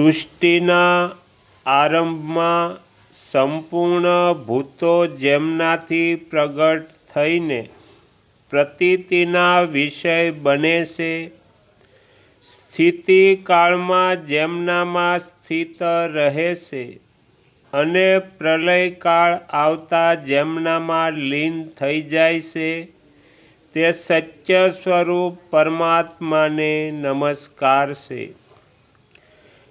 સૃષ્ટિના આરંભમાં સંપૂર્ણ ભૂતો જેમનાથી પ્રગટ થઈને પ્રતીતિના વિષય બને છે. સ્થિતિકાળમાં જેમનામાં સ્થિત રહે છે અને પ્રલયકાળ આવતા જેમનામાં લીન થઈ જાય છે, તે સત્ય સ્વરૂપ પરમાત્માને નમસ્કાર છે.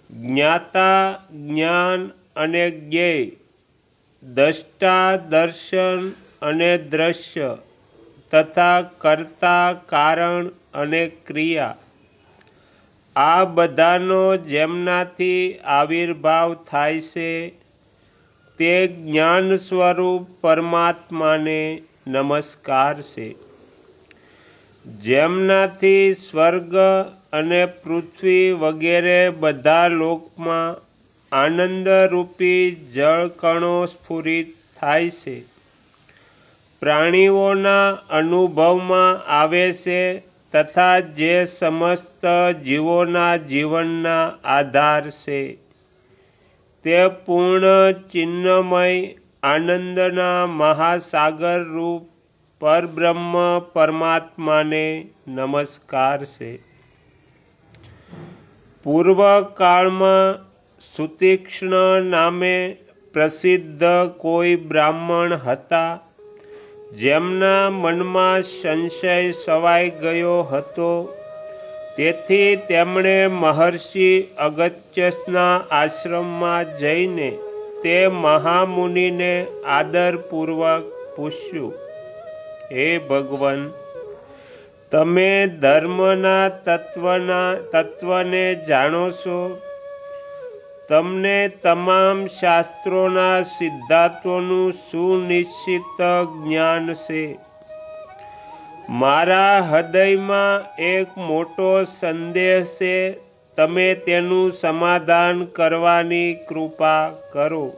જ્ઞાતા, જ્ઞાન અને જ્ઞેય દ્રષ્ટા દર્શન અને દ્રશ્ય, તથા કર્તા, કારણ અને ક્રિયા. આ બધાનો જેમનાથી આવિર્ભાવ થાય છે, તે જ્ઞાન સ્વરૂપ પરમાત્માને નમસ્કાર છે. જેમનાથી સ્વર્ગ અને પૃથ્વી વગેરે બધા લોકમાં આનંદરૂપી જળકણો સ્ફુરિત થાય છે. પ્રાણીઓના અનુભવમાં આવે છે તથા જે સમસ્ત જીવોના જીવનના આધાર છે. તે પૂર્ણ ચિન્મય આનંદના મહાસાગર રૂપ પરબ્રહ્મ પરમાત્માને નમસ્કાર છે. પૂર્વકાળમાં સુતીક્ષ્ણ નામે પ્રસિદ્ધ કોઈ બ્રાહ્મણ હતા. જેમના મનમાં સંશય સવાઈ ગયો હતો. તેથી તેમણે મહર્ષિ અગત્યસના આશ્રમમાં જઈને તે મહામુનિને આદરપૂર્વક પૂછ્યું હે ભગવન, તમે ધર્મના તત્વના, તત્વને જાણો છો? તમને તમામ શાસ્ત્રોના સિદ્ધાંતોનું સુનિશ્ચિત જ્ઞાન છે. મારા હૃદયમાં એક મોટો સંદેહ છે, તમે તેનું સમાધાન કરવાની કૃપા કરો.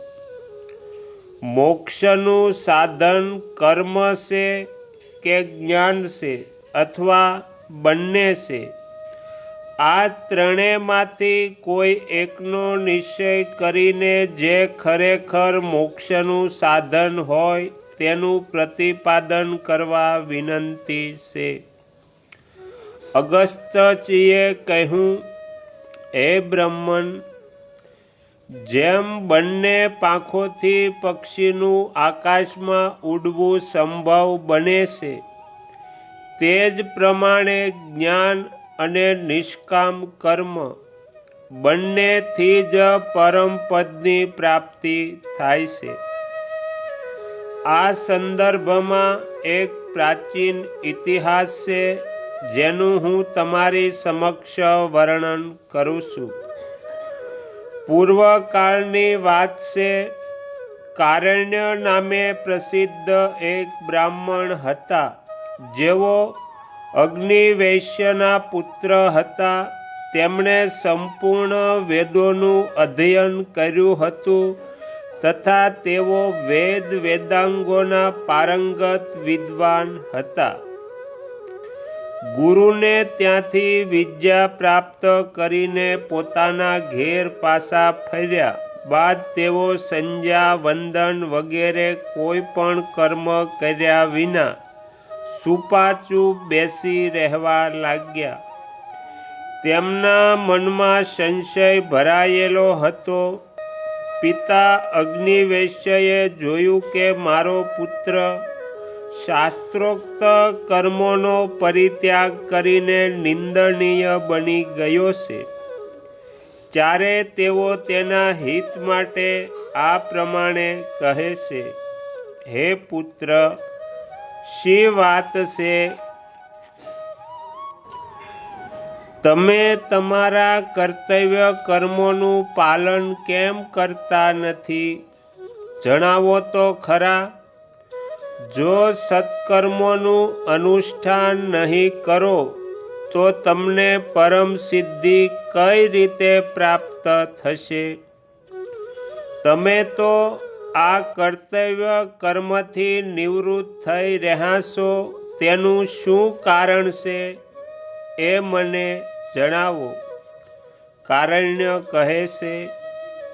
મોક્ષનું સાધન કર્મ છે કે જ્ઞાન છે અથવા બંને છે? આ ત્રણેયમાંથી કોઈ એકનો નિશ્ચય કરીને જે ખરેખર મોક્ષનું સાધન હોય તેનું પ્રતિપાદન કરવા વિનંતી છે. અગસ્તજીએ કહ્યું, હે બ્રહ્મન જેમ બંને પાંખોથી પક્ષીનું આકાશમાં ઉડવું સંભવ બને છે, તે જ પ્રમાણે જ્ઞાન અને નિષ્કામ કર્મ બંનેથી જ પરમપદની પ્રાપ્તિ થાય છે. આ સંદર્ભમાં એક પ્રાચીન ઇતિહાસ છે, જેનું હું તમારી સમક્ષ વર્ણન કરું છું. પૂર્વકાળની વાત છે. કારણ્ય નામે પ્રસિદ્ધ એક બ્રાહ્મણ હતા. જેઓ અગ્નિવૈશ્યના પુત્ર હતા. તેમણે સંપૂર્ણ વેદોનું અધ્યયન કર્યું હતું તથા તેઓ વેદ વેદાંગોના પારંગત વિદ્વાન હતા. ગુરુને ત્યાંથી વિદ્યા પ્રાપ્ત કરીને પોતાના ઘેર પાછા ફર્યા. બાદ તેઓ સંજ્યા વંદન વગેરે કોઈ પણ કર્મ કર્યા વિના સુપાચું બેસી રહેવા લાગ્યા. તેમના મનમાં સંશય ભરાયેલો હતો. પિતા અગ્નિવેશ્યએ જોયું કે મારો પુત્ર શાસ્ત્રોક્ત કર્મોનો પરિત્યાગ કરીને નિંદનીય બની ગયો છે. જ્યારે તેઓ તેના હિત માટે આ પ્રમાણે કહે છે, હે પુત્ર, શી વાત છે? તમે તમારા કર્તવ્ય કર્મોનું પાલન કેમ કરતા નથી? જણાવો તો ખરા. જો સત્કર્મોનું અનુષ્ઠાન નહીં કરો, તો તમને પરમ સિદ્ધિ કઈ રીતે પ્રાપ્ત થશે? તમે તો આ કર્તવ્ય કર્મથી નિવૃત્ત થઈ રહ્યા છો, તેનું શું કારણ છે? એ મને જણાવો. કારણ્ય કહે છે,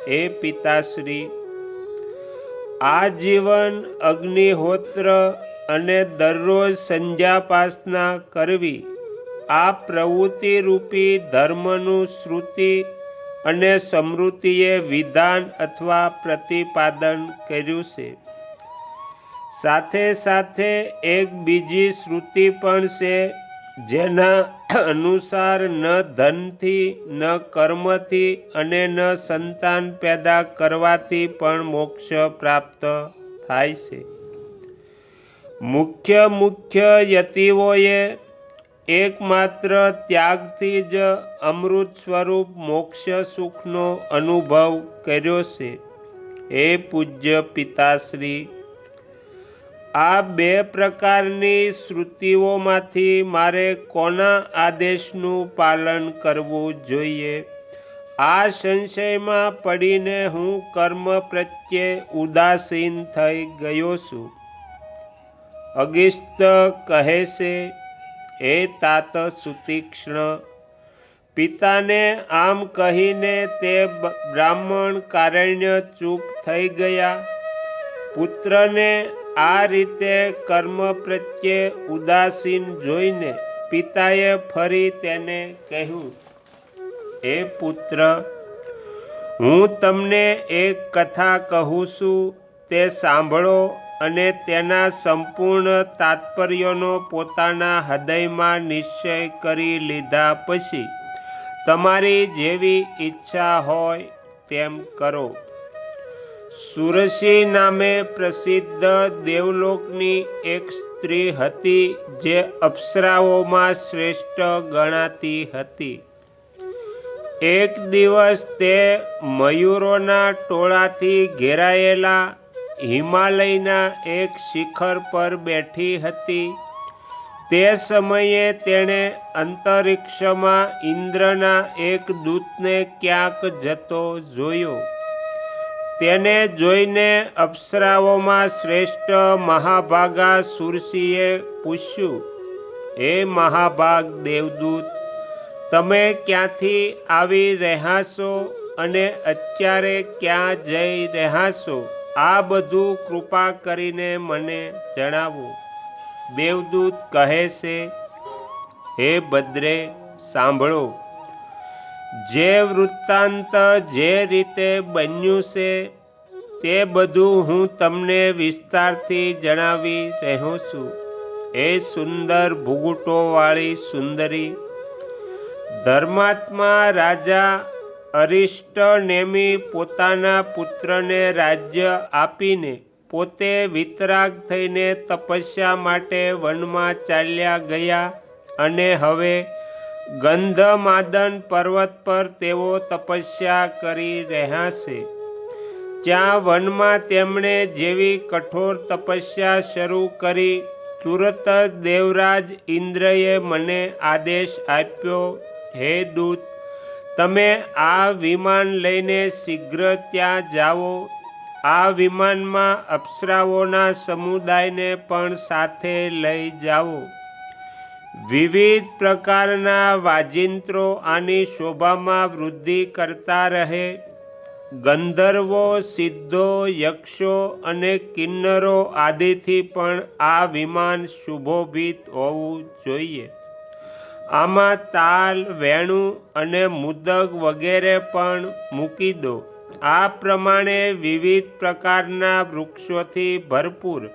હે પિતાશ્રી આ જીવન અગ્નિહોત્ર અને દરરોજ સંધ્યાપાસના કરવી, આ પ્રવૃત્તિ રૂપી ધર્મનું શ્રુતિ અને સમૃદ્ધિએ વિધાન અથવા પ્રતિપાદન કર્યું છે. સાથે સાથે એક બીજી શ્રુતિ પણ છે જેના અનુસાર ન ધનથી, ન કર્મથી અને ન સંતાન પેદા કરવાથી પણ મોક્ષ પ્રાપ્ત થાય છે. મુખ્ય મુખ્ય યતિઓએ એકમાત્ર ત્યાગથી જ અમૃત સ્વરૂપ મોક્ષ સુખનો અનુભવ કર્યો છે. હે પૂજ્ય પિતાશ્રી આ બે પ્રકારની શ્રુતિઓમાંથી મારે કોના આદેશનું પાલન કરવું જોઈએ? આ સંશયમાં પડીને હું કર્મ પ્રત્યે ઉદાસીન થઈ ગયો છું. અગિસ્ત કહે છે હે તાત સુતીક્ષ્ણ. પિતાને આમ કહીને તે બ્રાહ્મણ કારણ્ય ચૂપ થઈ ગયા. પુત્રને આ રીતે કર્મ પ્રત્યે ઉદાસીન જોઈને પિતાએ ફરી તેને કહ્યું, હે પુત્ર, હું તમને એક કથા કહું છું, તે સાંભળો અને તેના સંપૂર્ણ તાત્પર્યનો પોતાના હૃદયમાં નિશ્ચય કરી લીધા પછી તમારી જેવી ઈચ્છા હોય તેમ કરો. સુરસી નામે પ્રસિદ્ધ દેવલોકની એક સ્ત્રી હતી જે અપ્સરાઓમાં શ્રેષ્ઠ ગણાતી હતી. એક દિવસ તે મયુરોના ટોળાથી ઘેરાયેલા હિમાલયના એક શિખર પર બેઠી હતી. તે સમયે તેણે અંતરિક્ષમાં ઇન્દ્રના એક દૂતને ક્યાંક જતો જોયો. તેને જોઈને અપ્સરાઓમાં શ્રેષ્ઠ મહાભાગા સુરસીએ પૂછ્યું, હે મહાભાગ દેવદૂત, તમે ક્યાંથી આવી રહ્યા છો અને અત્યારે ક્યાં જઈ રહ્યા છો આ બધું કૃપા કરીને મને જણાવો. દેવદૂત કહે છે, હે ભદ્રે સાંભળો જે વૃત્તાંત જે રીતે બન્યું છે, તે બધું હું તમને વિસ્તારથી જણાવી રહ્યો છું. એ સુંદર ભૂગુટોવાળી સુંદરી. ધર્માત્મા રાજા અરિષ્ટ નેમી પોતાના પુત્રને રાજ્ય આપીને પોતે વિતરાગ થઈને તપસ્યા માટે વનમાં ચાલ્યા ગયા અને હવે ગંધમાદન પર્વત પર તેઓ તપસ્યા કરી રહ્યા છે. ત્યાં વનમાં તેમણે જેવી કઠોર તપસ્યા શરૂ કરી, તુરત જ દેવરાજ ઇન્દ્રએ મને આદેશ આપ્યો, હે દૂત, તમે આ વિમાન લઈને શીઘ્ર ત્યાં જાઓ. આ વિમાનમાં અપ્સરાઓના સમુદાયને પણ સાથે લઈ જાઓ. વિવિધ પ્રકારના વાજિંત્રો આની શોભામાં વૃદ્ધિ કરતા રહે. ગંધર્વો, સિદ્ધો, યક્ષો અને કિન્નરો આદિથી પણ આ વિમાન શુભોભિત હોવું જોઈએ. આમાં તાલ, વેણું અને મુદક વગેરે પણ મૂકી દો. આ પ્રમાણે વિવિધ પ્રકારના વૃક્ષોથી ભરપૂર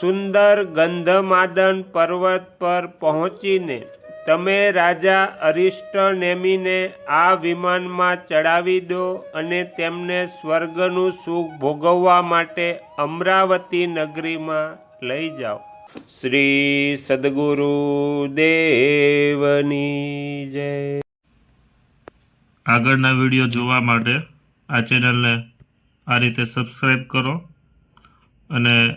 સુંદર ગંધમાદન પર્વત પર પહોંચીને તમે રાજા અરિષ્ટ નેમીને આ વિમાનમાં ચડાવી દો અને તેમને સ્વર્ગનું સુખ ભોગવવા માટે અમરાવતી નગરીમાં લઈ જાઓ. શ્રી સદગુરુ દેવની જય. આગળના વીડિયો જોવા માટે આ ચેનલને આ રીતે સબસ્ક્રાઈબ કરો અને